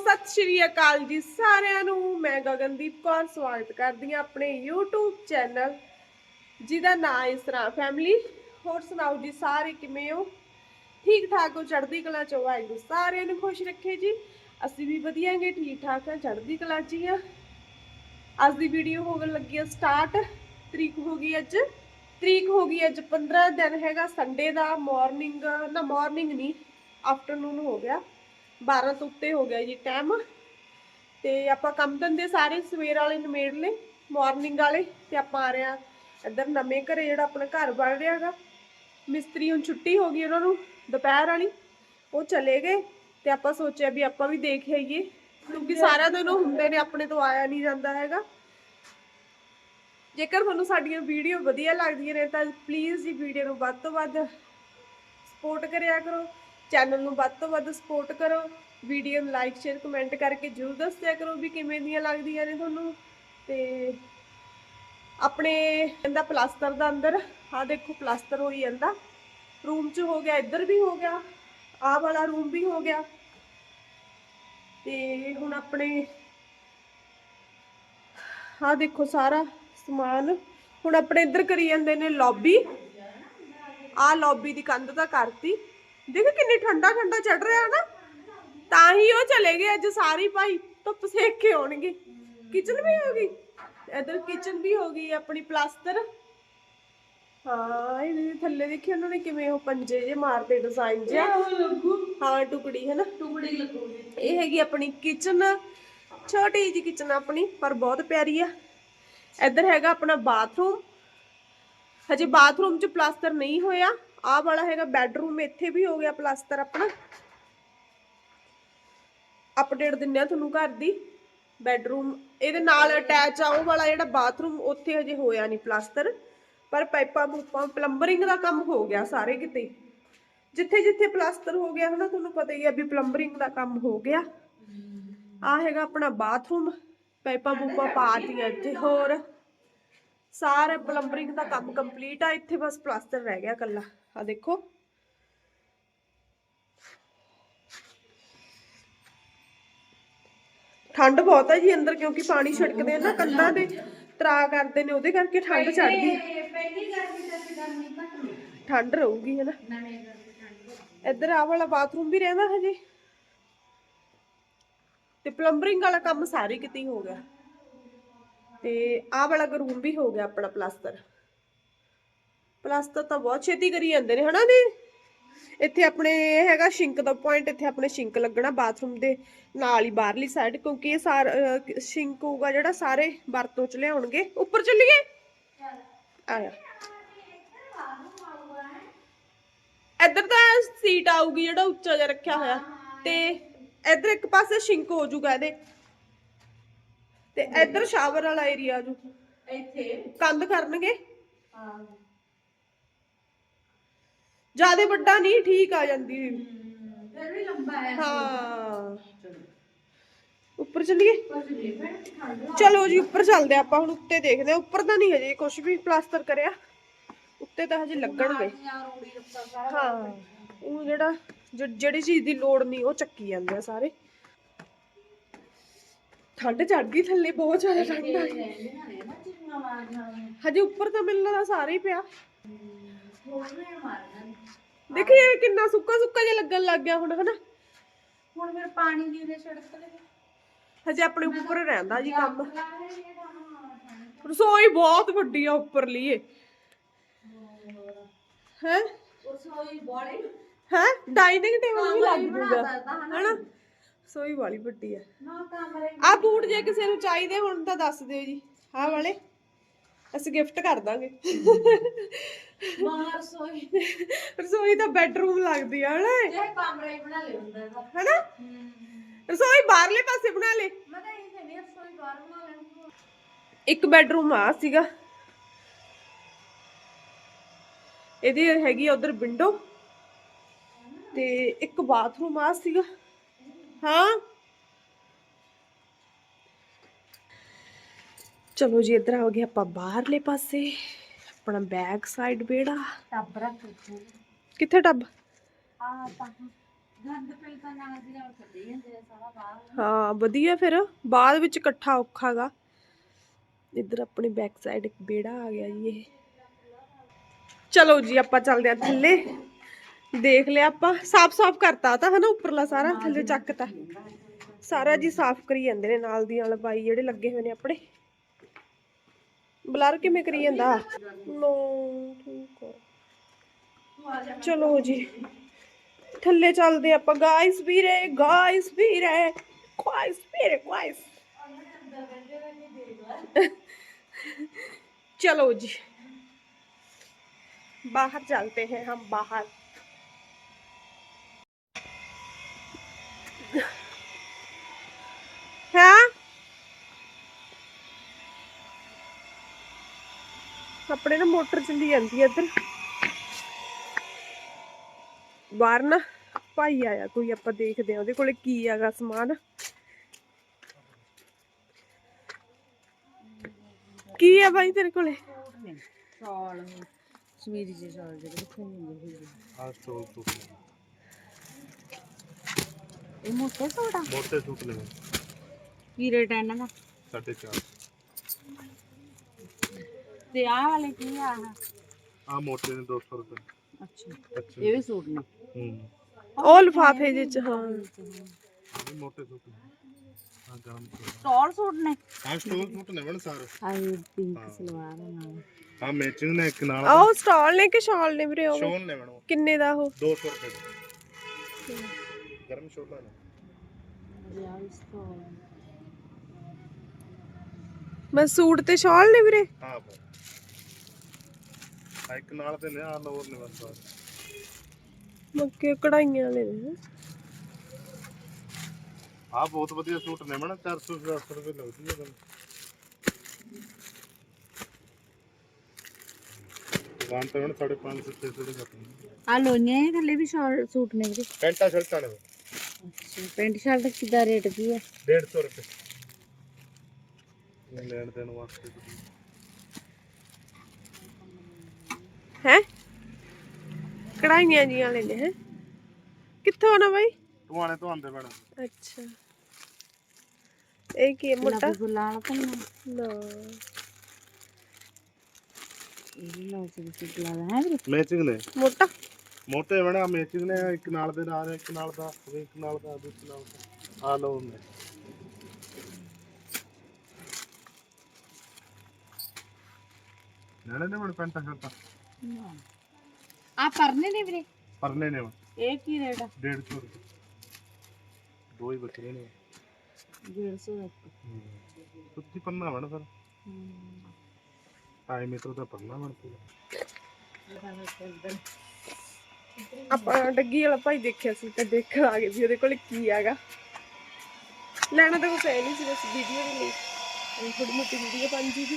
ਸਤਿ ਸ਼੍ਰੀ ਅਕਾਲ ਜੀ ਸਾਰਿਆਂ ਨੂੰ। ਮੈਂ ਗਗਨਦੀਪ ਕੌਰ, ਸਵਾਗਤ ਕਰਦੀ ਹਾਂ ਆਪਣੇ YouTube ਚੈਨਲ, ਜਿਹਦਾ ਨਾਮ ਇਸ ਤਰ੍ਹਾਂ ਫੈਮਿਲੀ ਹੋਰ ਸੁਣਾਓ ਜੀ ਸਾਰੇ ਕਿਵੇਂ ਹੋ? ਠੀਕ ਠਾਕ ਹੋ? ਚੜ੍ਹਦੀ ਕਲਾ ਚ ਹੋ? ਵਾਹਿਗੁਰੂ ਸਾਰਿਆਂ ਨੂੰ ਖੁਸ਼ ਰੱਖੇ ਜੀ। ਅਸੀਂ ਵੀ ਵਧੀਆ ਹੈਗੇ ਠੀਕ ਠਾਕ ਹਾਂ ਚੜ੍ਹਦੀ ਕਲਾ ਚ ਹੀ ਹਾਂ ਅੱਜ ਦੀ ਵੀਡੀਓ ਹੋਣ ਲੱਗੀ ਆ ਸਟਾਰਟ ਤਰੀਕ ਹੋ ਗਈ ਅੱਜ। ਤਰੀਕ ਹੋ ਗਈ ਅੱਜ 15 ਦਿਨ ਹੈਗਾ ਸੰਡੇ ਦਾ। ਮਾਰਨਿੰਗ ਨਾ ਮਾਰਨਿੰਗ ਨਹੀਂ ਆਫਟਰਨੂਨ ਹੋ ਗਿਆ। 12 ਤੋਂ ਉੱਤੇ ਹੋ ਗਿਆ ਜੀ ਟਾਈਮ ਤੇ ਆਪਾਂ ਕੰਮ ਧੰਦੇ ਸਾਰੇ ਸਵੇਰ ਵਾਲੇ ਨਿਮੇੜ ਲਏ ਮਾਰਨਿੰਗ ਵਾਲੇ, ਤੇ ਆਪਾਂ ਆ ਰਹੇ ਆ ਇੱਧਰ ਨਵੇਂ ਘਰੇ ਜਿਹੜਾ ਆਪਣਾ ਘਰ ਬਣ ਰਿਹਾ ਹੈਗਾ। ਮਿਸਤਰੀ ਹੁਣ ਛੁੱਟੀ ਹੋ ਗਈ ਉਹਨਾਂ ਨੂੰ, ਦੁਪਹਿਰ ਵਾਲੀ। ਉਹ ਚਲੇ ਗਏ, ਤੇ ਆਪਾਂ ਸੋਚਿਆ ਵੀ ਆਪਾਂ ਵੀ ਦੇਖ ਆਈਏ, ਕਿਉਂਕਿ ਸਾਰਾ ਦਿਨ ਉਹ ਹੁੰਦੇ ਨੇ, ਆਪਣੇ ਤੋਂ ਆਇਆ ਨਹੀਂ ਜਾਂਦਾ ਹੈਗਾ। ਜੇਕਰ ਤੁਹਾਨੂੰ ਸਾਡੀਆਂ ਵੀਡੀਓ ਵਧੀਆ ਲੱਗਦੀਆਂ ਨੇ, ਤਾਂ ਪਲੀਜ਼ ਜੀ ਵੀਡੀਓ ਨੂੰ ਵੱਧ ਤੋਂ ਵੱਧ ਸਪੋਰਟ ਕਰਿਆ ਕਰੋ। ਚੈਨਲ ਨੂੰ ਵੱਧ ਤੋਂ ਵੱਧ ਸਪੋਰਟ ਕਰੋ। ਵੀਡੀਓ ਨੂੰ ਲਾਈਕ ਸ਼ੇਅਰ ਕਮੈਂਟ ਕਰਕੇ ਜਰੂਰ ਦੱਸਿਆ ਕਰੋ ਵੀ ਕਿਵੇਂ ਦੀਆਂ ਲੱਗਦੀਆਂ ਨੇ ਤੁਹਾਨੂੰ। ਤੇ ਆਪਣੇ ਇਹਦਾ ਪਲਾਸਟਰ ਦਾ ਅੰਦਰ, ਆਹ ਦੇਖੋ ਪਲਾਸਟਰ ਹੋਈ ਜਾਂਦਾ। ਰੂਮ 'ਚ ਹੋ ਗਿਆ, ਇੱਧਰ ਵੀ ਹੋ ਗਿਆ, ਆਹ ਵਾਲਾ ਰੂਮ ਵੀ ਹੋ ਗਿਆ। ਤੇ ਹੁਣ ਆਪਣੇ ਆਹ ਦੇਖੋ ਸਾਰਾ ਸਮਾਨ। ਹੁਣ ਆਪਣੇ ਇੱਧਰ ਕਰੀ ਜਾਂਦੇ ਨੇ ਲੌਬੀ ਆਹ ਲੌਬੀ ਦੀ ਕੰਧ ਤਾਂ ਕਰਤੀ। ਦੇਖ ਕਿੰਨੀ ਠੰਡਾ ਠੰਡਾ ਚੜ ਰਿਹਾ ਨਾ। ਤਾਂ ਹੀ ਉਹ ਚਲੇ ਗਏ ਅੱਜ ਸਾਰੀ ਭਾਈ ਧੁੱਪ ਸੇਕ ਕੇ ਆਉਣਗੇ। ਕਿਚਨ ਵੀ ਹੋ ਗਈ। ਇੱਧਰ ਕਿਚਨ ਵੀ ਹੋ ਗਈ ਆਪਣੀ ਪਲਾਸਟਰ। ਹਾਂ ਇਹਦੇ ਥੱਲੇ ਦੇਖੀ ਉਹਨਾਂ ਨੇ ਕਿਵੇਂ ਉਹ ਪੰਜੇ ਜੇ ਮਾਰਦੇ ਡਿਜ਼ਾਈਨ ਜਿਹਾ। ਹਾਂ ਟੁਕੜੀ ਹੈ ਨਾ। ਟੁਕੜੀ ਲੱਗੂਗੀ। ਇਹ ਹੈਗੀ ਆਪਣੀ ਕਿਚਨ। ਛੋਟੀ ਜੀ ਕਿਚਨ ਆਪਣੀ ਪਰ ਬਹੁਤ ਪਿਆਰੀ ਆ। ਇੱਧਰ ਹੈਗਾ ਆਪਣਾ ਬਾਥਰੂਮ। ਹਜੇ ਬਾਥਰੂਮ 'ਚ ਪਲਾਸਟਰ ਨਹੀਂ ਹੋਇਆ। ਆਹ ਵਾਲਾ ਹੈਗਾ ਬੈੱਡਰੂਮ ਇੱਥੇ ਵੀ ਹੋ ਗਿਆ ਪਲਾਸਟਰ ਆਪਣਾ। ਅਪਡੇਟ ਦਿੰਨੇ ਆ ਤੁਹਾਨੂੰ ਘਰ ਦੀ। ਬੈੱਡਰੂਮ ਇਹਦੇ ਨਾਲ ਅਟੈਚ ਆ ਉਹ ਵਾਲਾ ਜਿਹੜਾ ਬਾਥਰੂਮ ਉੱਥੇ ਹਜੇ ਹੋਇਆ ਨਹੀਂ ਪਲਾਸਟਰ ਪਰ ਪਾਈਪਾਂ ਪੂਪਾਂ ਪਲੰਬਰਿੰਗ ਦਾ ਕੰਮ ਹੋ ਗਿਆ ਸਾਰੇ ਕਿਤੇ। ਜਿੱਥੇ ਜਿੱਥੇ ਪਲਾਸਟਰ ਹੋ ਗਿਆ ਹਨਾ ਤੁਹਾਨੂੰ ਪਤਾ ਹੀ ਆ ਵੀ ਪਲੰਬਰਿੰਗ ਦਾ ਕੰਮ ਹੋ ਗਿਆ। ਆ ਹੈਗਾ ਆਪਣਾ ਬਾਥਰੂਮ ਪਾਈਪਾਂ ਪੂਪਾਂ ਪਾਤੀਆਂ ਇੱਥੇ ਹੋਰ। ਸਾਰਾ ਪਲੰਬਰਿੰਗ ਦਾ ਕੰਮ ਕੰਪਲੀਟ ਆ ਇੱਥੇ ਬਸ ਪਲਾਸਟਰ ਰਹਿ ਗਿਆ ਕੱਲਾ ਆ ਦੇਖੋ। ਠੰਡ ਬਹੁਤ ਹੈ ਜੀ ਅੰਦਰ ਕਿਉਂਕਿ ਪਾਣੀ ਛਿੜਕਦੇ ਆ ਨਾ ਕੰਧਾਂ ਤੇ ਤਰਾ ਕਰਦੇ ਨੇ ਉਹਦੇ ਕਰਕੇ ਠੰਡ ਚੜਦੀ ਘੱਟ ਨਹੀਂ ਠੰਡ ਰਹੂਗੀ ਗਰਮੀ ਠੰਡ ਇੱਧਰ ਆਹ ਵਾਲਾ ਬਾਥਰੂਮ ਵੀ ਰਹਿੰਦਾ ਹਜੇ। ਤੇ ਪਲੰਬਰਿੰਗ ਵਾਲਾ ਕੰਮ ਸਾਰੇ ਕਿਤੇ ਹੀ ਹੋ ਗਿਆ। ਤੇ ਆਹ ਵਾਲਾ ਰੂਮ ਵੀ ਹੋ ਗਿਆ ਆਪਣਾ ਪਲਾਸਟਰ ਪਲਾਸਟਰ ਤਾਂ ਬਹੁਤ ਛੇਤੀ ਕਰੀ ਜਾਂਦੇ ਨੇ, ਹਨਾ ਦੀ ਇੱਥੇ ਆਪਣੇ ਇਹ ਹੈਗਾ ਸ਼ਿੰਕ ਦਾ ਪੁਆਇੰਟ ਇੱਥੇ ਆਪਣੇ ਸ਼ਿੰਕ ਲੱਗਣਾ ਬਾਥਰੂਮ ਦੇ ਨਾਲ ਹੀ ਬਾਹਰਲੀ ਸਾਈਡ ਕਿਉਂਕਿ ਇਹ ਸਾਰ ਸ਼ਿੰਕ ਹੋਊਗਾ ਜਿਹੜਾ ਸਾਰੇ ਵਰਤੋਂ ਚ ਲਿਆਉਣਗੇ। ਉੱਪਰ ਚੱਲੀਏ? ਆਇਆ। ਇੱਧਰ ਤਾਂ ਸੀਟ ਆਊਗੀ ਜਿਹੜਾ ਉੱਚਾ ਜਿਹਾ ਰੱਖਿਆ ਹੋਇਆ। ਤੇ ਇੱਧਰ ਇੱਕ ਪਾਸੇ ਸ਼ਿੰਕ ਹੋ ਜਾਊਗਾ ਇਹਦੇ। ਤੇ ਇੱਧਰ ਸ਼ਾਵਰ ਵਾਲਾ ਏਰੀਆ ਆ ਜੂ। ਇੱਥੇ? ਕੰਧ ਕਰਨਗੇ। ਹਾਂ। ਜ਼ਿਆਦਾ ਵੱਡਾ ਨਹੀਂ ਠੀਕ ਆ ਜਾਂਦੀ। ਫਿਰ ਵੀ ਲੰਬਾ ਹੈ। ਹਾਂ। ਉੱਪਰ ਚੱਲੀਏ? ਚਲੋ ਜੀ ਉੱਪਰ ਚੱਲਦੇ ਆਪਾਂ ਹੁਣ ਉੱਤੇ ਦੇਖਦੇ ਆ ਉੱਪਰ ਤਾਂ ਨਹੀਂ ਹਜੇ ਕੁਝ ਵੀ ਪਲਾਸਟਰ ਕਰਿਆ। ਉੱਤੇ ਤਾਂ ਹਜੇ ਲੱਗਣਗੇ। ਹਾਂ। ਉਹ ਜਿਹੜਾ ਜਿਹੜੀ ਚੀਜ਼ ਦੀ ਲੋੜ ਨਹੀਂ ਉਹ ਚੱਕੀ ਜਾਂਦੇ ਆ ਸਾਰੇ। ਠੰਡ ਚੜ ਗਈ ਥੱਲੇ ਬਹੁਤ ਜ਼ਿਆਦਾ ਠੰਡ ਆ ਗਈ। ਹਜੇ ਉੱਪਰ ਤਾਂ ਮੈਨੂੰ ਲੱਗਦਾ ਸਾਰੇ ਹੀ ਪਿਆ। ਦੇਖੀ ਇਹ ਕਿੰਨਾ ਸੁੱਕਾ ਸੁੱਕਾ ਜਿਹਾ ਲੱਗਣ ਲੱਗ ਗਿਆ ਹੁਣ ਹਨਾ? ਹੁਣ ਫਿਰ ਪਾਣੀ ਦੀ ਦੇ ਸੜਕ ਤੇ ਹਜੇ ਆਪਣੇ ਉੱਪਰ ਰਹਿੰਦਾ ਜੀ ਕੰਮ। ਰਸੋਈ ਬਹੁਤ ਵੱਡੀ ਆ ਉੱਪਰ ਲਈਏ ਹੈ? ਉਹ ਸੋਈ ਬੋੜੀ। ਹੈ? ਡਾਈਨਿੰਗ ਟੇਬਲ ਵੀ ਲੱਗ ਜੂਗਾ ਹਨਾ? ਰਸੋਈ ਵਾਲੀ ਵੱਡੀ ਆ। ਆ ਬੂਟ ਜੇ ਕਿਸੇ ਨੂੰ ਚਾਹੀਦੇ ਹੁਣ ਤਾਂ ਦੱਸ ਦਿਓ ਜੀ। ਆਹ ਵਾਲੇ ਅਸੀਂ ਗਿਫਟ ਕਰ ਦਾਂਗੇ। ਬਾਹਰ ਸੋਈ ਰਸੋਈ ਤਾਂ ਬੈੱਡਰੂਮ ਲੱਗਦੀ ਆ ਹਨਾ? ਇਹ, ਕਮਰਾ ਹੀ ਬਣਾ ਲਿਆ ਹੁੰਦਾ ਇਹਦਾ ਹਨਾ? ਰਸੋਈ ਬਾਹਰਲੇ ਪਾਸੇ ਬਣਾ ਲੇ। ਮੈਂ ਤਾਂ ਇਹ ਕਹਿੰਦੀ ਹਾਂ ਸੋਈ ਬਾਹਰ ਬਣਾ ਲੈਣੀ ਇੱਕ ਬੈੱਡਰੂਮ ਆ ਸੀਗਾ। ਇਹਦੀ ਹੈਗੀ ਆ ਉਧਰ ਵਿੰਡੋ ਤੇ ਇੱਕ ਬਾਥਰੂਮ ਆ ਸੀਗਾ। ਹਾਂ। ਚਲੋ ਜੀ ਇੱਧਰ ਆ ਗਏ ਆਪਾਂ ਬਾਹਰਲੇ ਪਾਸੇ। ਆਪਣਾ ਬੈਕ ਸਾਈਡ ਵਿਹੜਾ। ਟੱਬ ਰੱਖ ਦਿੱਤੇ ਕਿੱਥੇ ਟੱਬ? ਆ ਤਾਂ ਗੰਦ ਪਿਲ ਤਾਂ ਨਾਲ ਦੀ ਨਾਲ ਕੱਢੀ ਜਾਂਦੇ ਆ ਸਾਰਾ ਬਾਹਰ। ਹਾਂ ਵਧੀਆ ਫਿਰ। ਬਾਅਦ ਵਿੱਚ ਇਕੱਠਾ ਔਖਾਗਾ ਇੱਧਰ ਆਪਣੀ ਬੈਕ ਸਾਈਡ ਇੱਕ ਬੇੜਾ ਆ ਗਿਆ ਜੀ ਇਹ। ਚਲੋ ਜੀ ਆਪਾਂ ਚੱਲਦੇ ਆ ਥੱਲੇ। ਦੇਖ ਲਿਆ ਆਪਾਂ ਸਾਫ਼ ਸਾਫ਼ ਕਰਤਾ ਤਾਂ ਹਨਾ ਉੱਪਰਲਾ ਸਾਰਾ ਥੱਲੇ ਚੱਕਤਾ ਸਾਰਾ ਜੀ ਸਾਫ਼ ਕਰੀ ਜਾਂਦੇ ਨੇ ਨਾਲ ਦੀ ਨਾਲ ਬਾਈ ਜਿਹੜੇ ਲੱਗੇ ਹੋਏ ਨੇ ਆਪਣੇ ਬਲਰ ਕਿਵੇਂ ਕਰੀ ਜਾਂਦਾ ਨੋ ਠੀਕ ਆ ਚਲੋ ਜੀ ਥੱਲੇ ਚੱਲਦੇ ਆਪਾਂ ਗਾਇਸ ਵੀਰੇ ਗਾਇਸ ਵੀਰੇ ਗਾਇਸ ਵੀਰੇ ਗਾਇਸ चलो जी बाहर चलते हैं हम बाहर ਆਪਣੇ ਨਾ ਮੋਟਰ ਚੱਲੀ ਜਾਂਦੀ ਹੈ ਇੱਧਰ। ਬਾਹਰ ਨਾ ਭਾਈ ਆਇਆ ਕੋਈ ਆਪਾਂ ਦੇਖਦੇ ਆ ਉਹਦੇ ਕੋਲੇ ਕੀ ਹੈਗਾ ਸਮਾਨ। ਕੀ ਆ ਬਾਈ ਤੇਰੇ ਕੋਲੇ? ਸ਼ਾਲ ਸਮੀਰੀ ਜੀ ਸ਼ਾਲ ਜਿਹੜੇ ਕਿੱਥੇ ਨਹੀਂ ਹੁੰਦੇ ਆ ਸਟੋਲ ਸੂਟ ਨੇ ਇਹ ਮੋਟੇ ਸੂਟ ਆ? ਮੋਟੇ ਸੂਟ ਨੇ। ਕੀ ਰੇਟ ਹੈ ਇਹਨਾਂ ਦਾ? ਸਾਢੇ ਚਾਰ। ਤੇ ਆਹ ਵਾਲੇ ਕੀ ਆ? ਆਹ? ਆ ਮੋਟੇ ਨੇ 200 ਰੁਪਏ। ਅੱਛਾ। ਅੱਛਾ। ਇਹ ਵੀ ਸੂਟ ਨੇ? ਹੂੰ। ਉਹ ਲਫਾਫੇ ਜਿਹੇ ਚ ਹਾਂ। ਵੀ ਮੋਟੇ ਸੂਟ ਨੇ। ਆ ਗਰਮ ਸਟਾਲ ਸੂਟ ਨੇ? ਆ ਸਟੋਲ ਸੂਟ ਨੇ ਵਣ ਸਾਰੇ। ਆਈ ਪਿੰਕ ਹਾਂ। ਸਲਵਾਰ ਨਾਲ। ਆ ਮੈਚਿੰਗ ਨੇ ਇੱਕ ਨਾਲ। ਆਹ ਸਟਾਲ ਨੇ ਕਿ ਸ਼ਾਲ ਨੇ ਵੀਰੇ ਉਹ? ਸ਼ੋਲ ਨੇ ਵਣ ਕਿੰਨੇ ਦਾ ਉਹ? 200 ਰੁਪਏ। ਦਾ। ਗਰਮ ਸ਼ੋਲਾ ਨੇ। ਯਾਰ ਸਟਾਲ। ਬਸ ਸੂਟ ਤੇ ਸ਼ਾਲ ਨੇ ਵੀਰੇ? ਹਾਂ ਭਾਈ। ਇੱਕ ਨਾਲ ਤੇ ਨੇ ਆ ਲੋਰ ਨੇ ਬਸ ਸਾਰੇ ਮੱਕੇ ਕਢਾਈਆਂ ਵਾਲੇ ਨੇ। ਆ ਬਹੁਤ ਵਧੀਆ ਸੂਟ ਨੇ ਵਣ 400 400 ਰੁਪਏ ਲੱਗਦੀ ਹੈ ਗੱਲ ਦੁਕਾਨ ਤੇ ਵਣ 550 600 ਦੇ। ਕੱਟਣੇ ਆ ਲੋਈਆਂ ਇਹ ਥੱਲੇ ਵੀ ਸ਼ਾਲ ਸੂਟ ਨੇ ਵੀਰੇ। ਪੈਂਟਾ ਸ਼ਰਟਾਂ ਨੇ ਅੱਛਾ ਪੈਂਟ ਸ਼ਰਟ ਦਾ ਕਿੱਦਾਂ ਰੇਟ ਕੀ ਹੈ 150 ਰੁਪਏ। ਇਹ ਲੈਣ ਦੇਣ ਵਾਸਤੇ ਹੈ? ਕਢਾਈਆਂ ਜੀਆਂ ਵਾਲੇ ਨੇ ਹੈ? ਕਿੱਥੋਂ ਆਣਾ ਬਾਈ? ਟਵਾਣੇ ਤੋਂ ਆਂਦੇ ਮੈਡਮ। ਅੱਛਾ। ਇਹ ਕੀ ਮੋਟਾ? ਤਾਂ ਨਹੀਂ ਨਾ। ਇਹ ਵੀ ਲਓ ਜੀ ਸੂਟ ਲਾ ਹੈ ਵੀਰੇ? ਮੈਚਿੰਗ ਨੇ। ਮੋਟਾ? ਮੋਟੇ ਬਣਾ ਮੈਚਿੰਗ ਨੇ ਇੱਕ ਨਾਲ ਦੇ ਨਾਲ ਇੱਕ ਨਾਲ ਦਾ ਇੱਕ ਨਾਲ ਦਾ ਦੂਸਰੇ ਨਾਲ ਦਾ। ਆ ਲਓ ਨੇ ਨਾਲੇ ਨੇ ਮਣ ਪੈਂਟਾ ਸ਼ਰਟਾਂ ਆ ਪਰਨੇ ਨੇ ਵੀਰੇ ਪਰਨੇ ਨੇ ਵਣ, ਇਹ ਕੀ ਰੇਟ ਆ 150 ਰੁਪਏ ਦੋ ਹੀ ਬਚੇ ਨੇ 150 ਦਾ ਇੱਕ। ਸੁੱਤੀ ਪੰਨਾ ਬਣ ਫਿਰ ਢਾਈ ਮੀਟਰ ਦਾ ਪੰਨਾ ਬਣ ਪੂਰਾ ਆਪਾਂ ਡੱਗੀ ਵਾਲਾ ਭਾਈ ਦੇਖਿਆ ਸੀ ਤੇ ਦੇਖਣ ਆ ਗਏ ਵੀ ਉਹਦੇ ਕੋਲ ਕੀ ਹੈਗਾ ਲੈਣਾ ਤਾਂ ਕੁਛ ਹੈ ਨਹੀਂ ਸੀ ਬਸ ਵੀਡੀਓ ਦੇ ਲਈ ਥੋੜੀ ਮੋਟੀ ਵੀਡੀਓ ਬਣ ਜੂਗੀ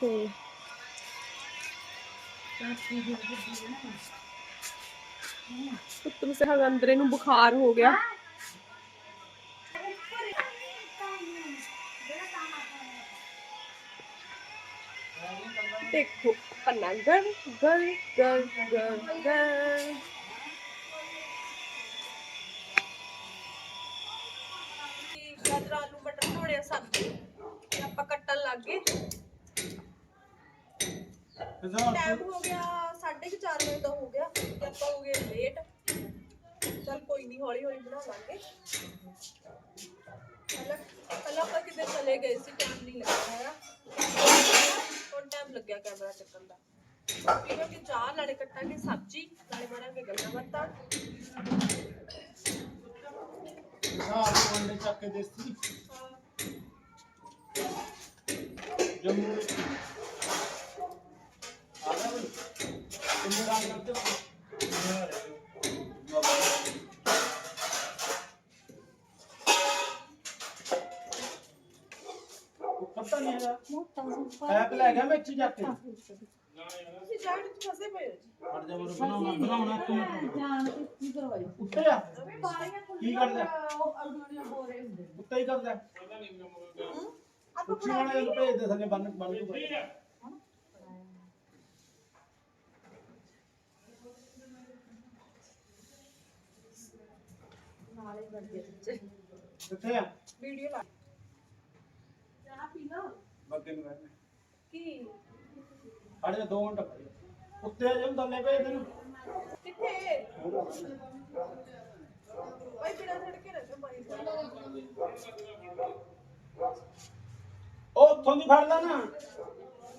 ਤੇ ਪੁੱਤਰ ਸਾਹਿਬ ਨੂੰ ਬੁਖਾਰ ਹੋ ਗਿਆ। ਦੇਖੋ ਪੰਨਾ ਗਰ ਗਰ ਗਰ ਗਰ ਗਰ ਗਾਜਰ ਆਲੂ ਮਟਰ ਧੋਣੇ ਸਬਜ਼ੀ ਆਪਾਂ ਕੱਟਣ ਲੱਗ ਗਏ। ਟਾਈਮ ਹੋ ਗਿਆ 4:30 ਵਜੇ ਦਾ ਹੋ ਗਿਆ। ਤੇ ਆਪਾਂ ਹੋ ਗਏ ਲੇਟ ਚਲ ਕੋਈ ਨਹੀਂ ਹੌਲੀ ਹੌਲੀ ਬਣਾ ਲਾਂਗੇ। ਪਹਿਲਾਂ ਪਹਿਲਾਂ ਆਪਾਂ ਕਿਤੇ ਚਲੇ ਗਏ ਸੀ ਟਾਈਮ ਨਹੀਂ ਲੱਗਾ ਹੈਗਾ। ਹੁਣ ਟਾਈਮ ਲੱਗਿਆ ਕੈਮਰਾ ਚੱਕਣ ਦਾ। ਪੀਵਾਂਗੇ ਚਾਹ ਨਾਲੇ ਕੱਟਾਂਗੇ ਸਬਜ਼ੀ ਨਾਲੇ ਬਣਾਂਗੇ ਗੱਲਾਂ ਬਾਤਾਂ। ਪਤਾ ਨਹੀਂ ਹੈਗਾ ਮੋਟਾ ਸੂਟ ਪੈਪ ਲੈ ਗਿਆ ਮੈਂ ਇੱਥੇ ਜਾ ਕੇ। ਤੁਸੀਂ ਜਾਣ ਵਿੱਚ ਫਸੇ ਪਏ ਹੋ? ਜੀ ਹਟ ਜਾ ਮਰ ਬਣਾਉਣਾ ਬਣਾਉਣਾ ਇੱਕ ਮਿੰਟ ਜਾਣ ਕੇ ਕੀ ਕਰਵਾਈ ਉੱਤੇ ਆ ਕੀ ਕਰਦਾ। ਉਹ ਅਲਮਾਰੀਆਂ ਬੋਰੇ ਹੁੰਦੇ ਨੇ। ਉੱਤੇ ਹੀ ਕਰਦਾ ਪੁੱਛੀ ਵਾਲੇ ਨੂੰ ਭੇਜ ਦੇ ਥੱਲੇ ਬੰਨ ਬੰਨ ਕੇ ਕਿੱਥੇ ਆ? ਵੀਡੀਓ ਲਾ। ਚਾਹ ਪੀਣਾ ਬੱਗੇ ਨੂੰ ਕਹਿੰਦੇ ਕੀ? ਅੜੇ 2 ਮਿੰਟ। ਉੱਤੇ ਜੇ ਦੰਨੇ ਭੇਜ ਤੈਨੂੰ ਕਿੱਥੇ? ਓਏ ਬਿਨਾ ਛੜਕੇ ਨਾ ਮਾਰੀ ਉਹ ਉੱਥੋਂ ਦੀ ਫੜ ਲੈ ਨਾ।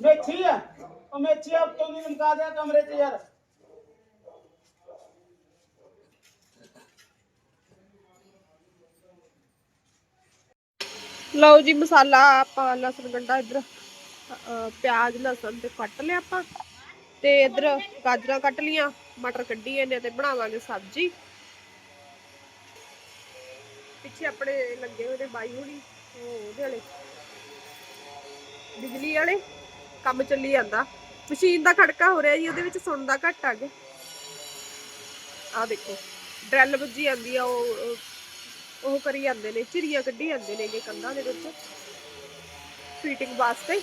ਮੇਥੀ ਆ। ਉਹ ਮੇਥੀ ਆ ਉੱਤੋਂ ਦੀ ਲਮਕਾ ਦਿਆ ਕਮਰੇ 'ਚ ਯਾਰ। ਲਓ ਜੀ ਮਸਾਲਾ ਆਪਾਂ ਲਸਣ ਗੰਡਾ ਇੱਧਰ ਪਿਆਜ਼, ਲਸਣ ਤੇ ਕੱਟ ਲਿਆ ਆਪਾਂ। ਤੇ ਇੱਧਰ ਗਾਜਰਾਂ ਕੱਟ ਲੀਆਂ ਮਟਰ ਕੱਢੀ ਇਹਨੇ ਤੇ ਬਣਾਵਾਂਗੇ ਸਬਜ਼ੀ। ਪਿੱਛੇ ਆਪਣੇ ਲੱਗੇ ਹੋਏ ਨੇ ਬਾਈ ਹੁਣੀ ਉਹਦੇ ਵਾਲੇ। ਬਿਜਲੀ ਵਾਲੇ, ਕੰਮ ਚੱਲੀ ਜਾਂਦਾ। ਮਸ਼ੀਨ ਦਾ ਖੜਕਾ ਹੋ ਰਿਹਾ ਜੀ, ਉਹਦੇ ਵਿੱਚ ਸੁਣਦਾ ਘੱਟ ਆ ਗਿਆ ਆ ਦੇਖੋ, ਡਰੈਲ ਵੱਜੀ ਜਾਂਦੀ ਆ ਉਹ- ਉਹ ਕਰੀ ਜਾਂਦੇ ਨੇ ਚਿੜੀਆਂ ਕੱਢੀ ਜਾਂਦੇ ਨੇ ਇਹ ਕੰਧਾਂ ਦੇ ਵਿੱਚ। ਫੀਟਿੰਗ ਵਾਸਤੇ।